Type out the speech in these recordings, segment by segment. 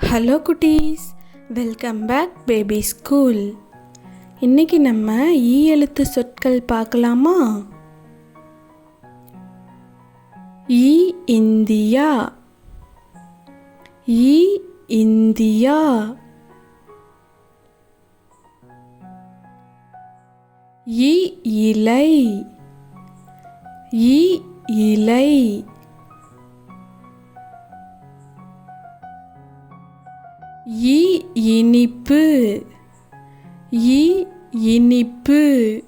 Hello குட்டீஸ். Welcome back baby school இன்னைக்கு நம்ம ஈ எழுத்து சொற்கள் பார்க்கலாமா? ஈ இந்தியா. ஈ இந்தியா. ஈ இலை. ஈ இலை. ஈ இனிப்பு. ஈ இனிப்பு.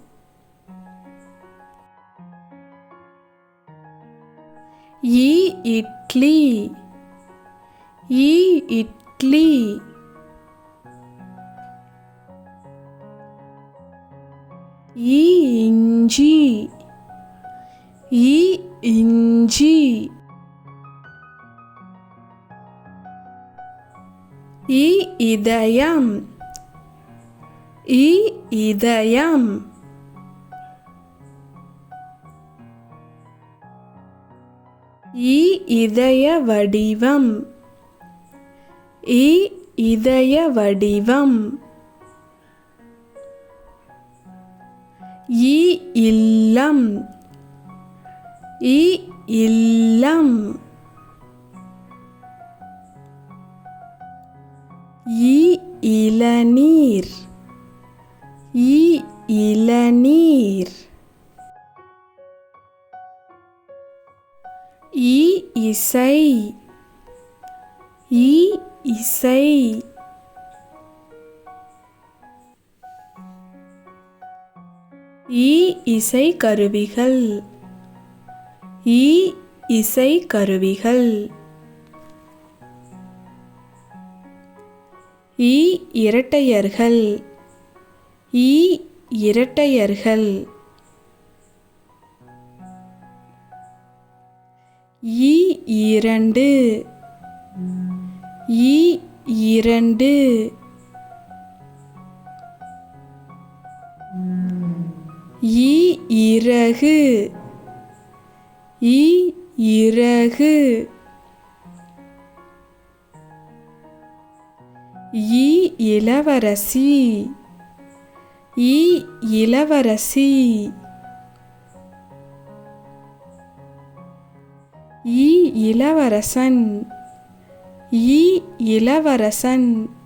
ஈ இட்லி. ஈ இட்லி. ஈ இஞ்சி. ஈ இஞ்சி. ஈ இதயம் ஈ இதயம் ஈ இதய வடிவம் ஈ இதய வடிவம் ஈ இல்லம் ஈ இல்லம் இளநீர். இ இளநீர். இ இசை. இ இசை. இ இசை கருவிகள். இ இசை கருவிகள். ஈ இரட்டையர்கள். ஈ இரட்டையர்கள். ஈ இரண்டு. ஈ இரண்டு. ஈ இறகு. ஈ இறகு. ஈ இளவரசி. ஈ இளவரசி. ஈ இளவரசன். ஈ இளவரசன்.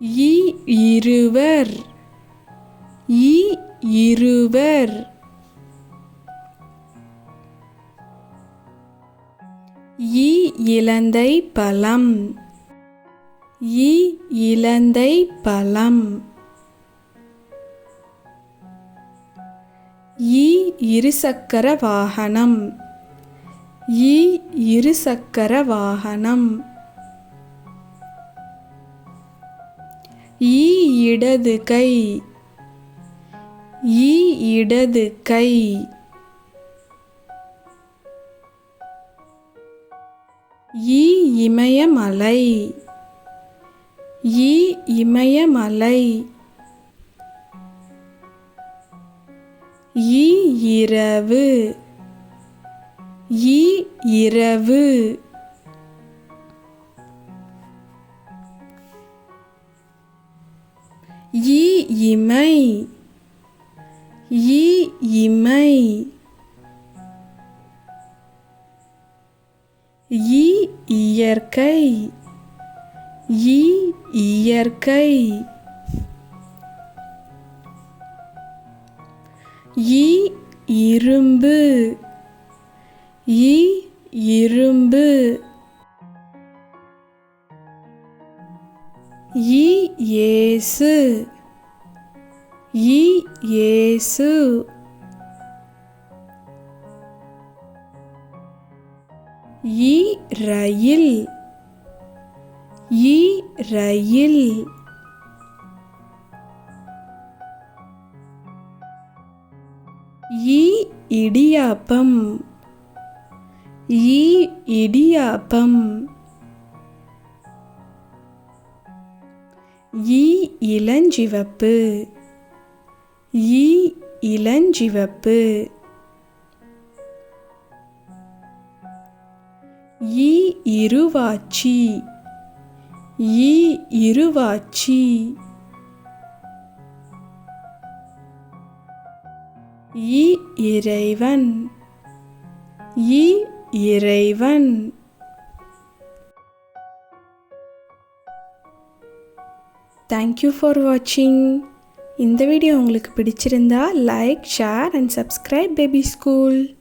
ஈ இருவர். ஈ இருவர். இலந்தை பழம். இ இலந்தை பழம். ஈ இருசக்கர வாகனம். ஈ இருசக்கர வாகனம். ஈ இடது கை. ஈ இடது கை. ஈ இமயமலை. ஈ இமயமலை. ஈ இரவு. ஈ இரவு. ஈ இமை. ஈ இமை. இ இயற்கை இ இயற்கை இ இரும்பு இ இரும்பு இ இயேசு இ இயேசு ஈ ரயில். ரயில். ஈ இடியாப்பம். ஈ இடியாப்பம். ஈ இளஞ்சிவப்பு. ஈ இளஞ்சிவப்பு. ஈ இருவாச்சி. ஈ இருவாச்சி. ஈ இறைவன். ஈ இறைவன். தேங்க்யூ ஃபார் வாட்சிங் இந்த வீடியோ உங்களுக்கு பிடிச்சிருந்தா like share and subscribe baby school